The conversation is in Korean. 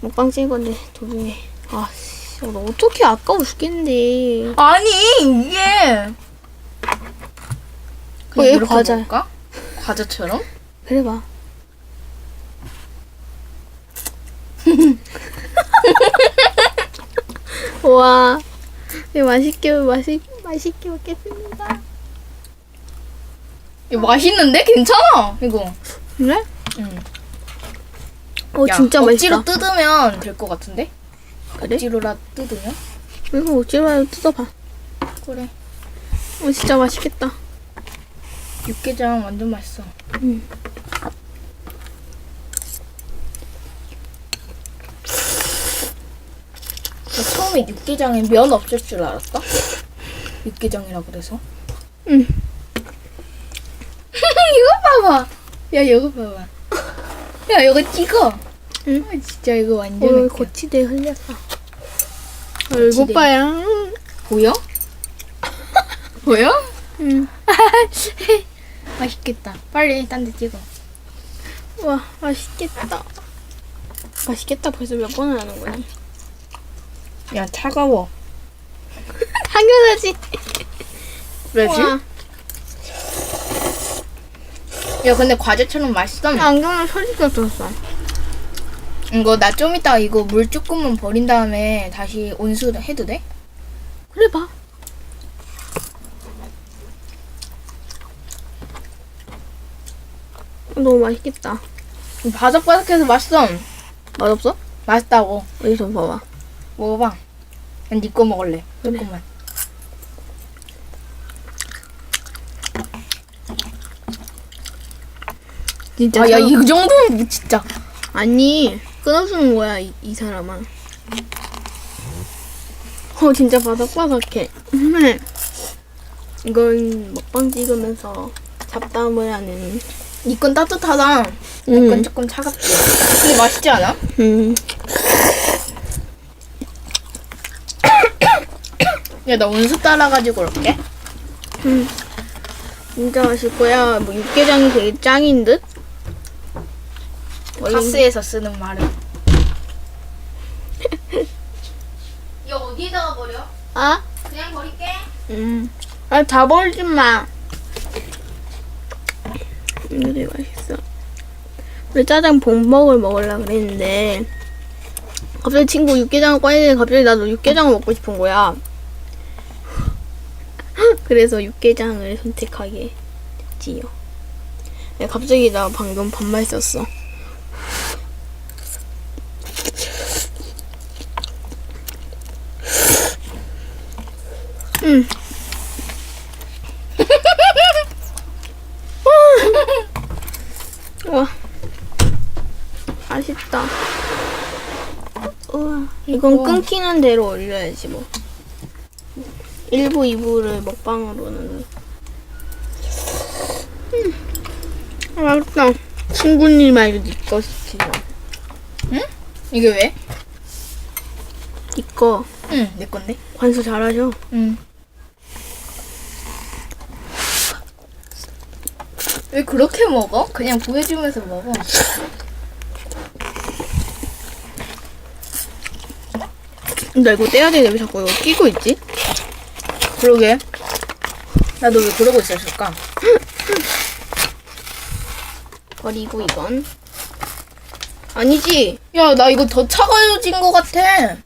먹방 찍었는데 도중에 아, 씨, 나 어떻게 아까워 죽겠는데. 아니 이게 어, 얘 과자야. 먹을까? 과자처럼? 그래 봐. 와, 네, 맛있게 맛있 맛있게 먹겠습니다. 이거 맛있는데 괜찮아 이거. 그래? 응. 어 야, 진짜 억지로 맛있다. 뜯으면 될 것 같은데? 그래? 억지로라 뜯으면? 이거 억지로 뜯어봐. 그래. 어 진짜 맛있겠다. 육개장 완전 맛있어. 응. 나 처음에 육개장에 면 없을 줄 알았다. 육개장이라 그래서. 응. 이거 봐봐. 야 이거 봐봐. 야 이거 찍어. 응. 아, 진짜 이거 완전 어 웃겨. 거치대 흘렸어. 어, 이거 거치대. 봐야. 보여? 보여? 응. 맛있겠다. 빨리 딴 데 찍어. 와 맛있겠다. 맛있겠다 벌써 몇 번을 하는 거니? 야 차가워. 당연하지. 왜지? 와, 야 근데 과자처럼 맛있어. 안경을 솔직히 줬어. 이거 나 좀 이따 이거 물 조금만 버린 다음에 다시 온수 해도 돼? 그래 봐. 너무 맛있겠다. 바삭바삭해서 맛있어. 맛없어? 맛있다고. 어디서 봐봐. 먹어봐. 난네거 먹을래. 그래. 조금만. 진짜. 아, 야, 사- 이 정도면 뭐 진짜. 아니 끊어주는 거야 이, 이 사람아. 어 진짜 바삭바삭해. 음. 이건 먹방 찍으면서 잡담을 하는. 이 건 따뜻하다. 음. 이건 조금 차갑지. 근데 맛있지 않아? 음. 야, 나 온수 따라가지고 올게. 음. 진짜 거야. 뭐 육개장이 되게 짱인 듯. 원래- 가스에서 쓰는 말은. 이거 어디다가 버려? 아? 그냥 버릴게. 음. 아, 다 버리지 마. 이거 되게 맛있어. 우리 짜장 봉먹을 먹으려고 그랬는데, 갑자기 친구 육개장을 꺼내는데 갑자기 나도 육개장을 먹고 싶은 거야. 그래서 육개장을 선택하게 됐지요. 야, 갑자기 나 방금 반말 썼어. 음. 와 맛있다. 우와 이건 이거- 끊기는 대로 올려야지 뭐. 1부, 2부를 먹방으로는. 음, 아, 맛있다. 친구님 말고 니꺼 시키자. 이게 왜? 니꺼 응, 내 건데. 관수 잘하셔. 응. 왜 그렇게 먹어? 그냥 보여주면서 먹어. 나 이거 떼야 되는데 왜 자꾸 이거 끼고 있지? 그러게. 나도 왜 그러고 있었을까? 버리고 이건 아니지. 야, 나 이거 더 차가워진 것 같아.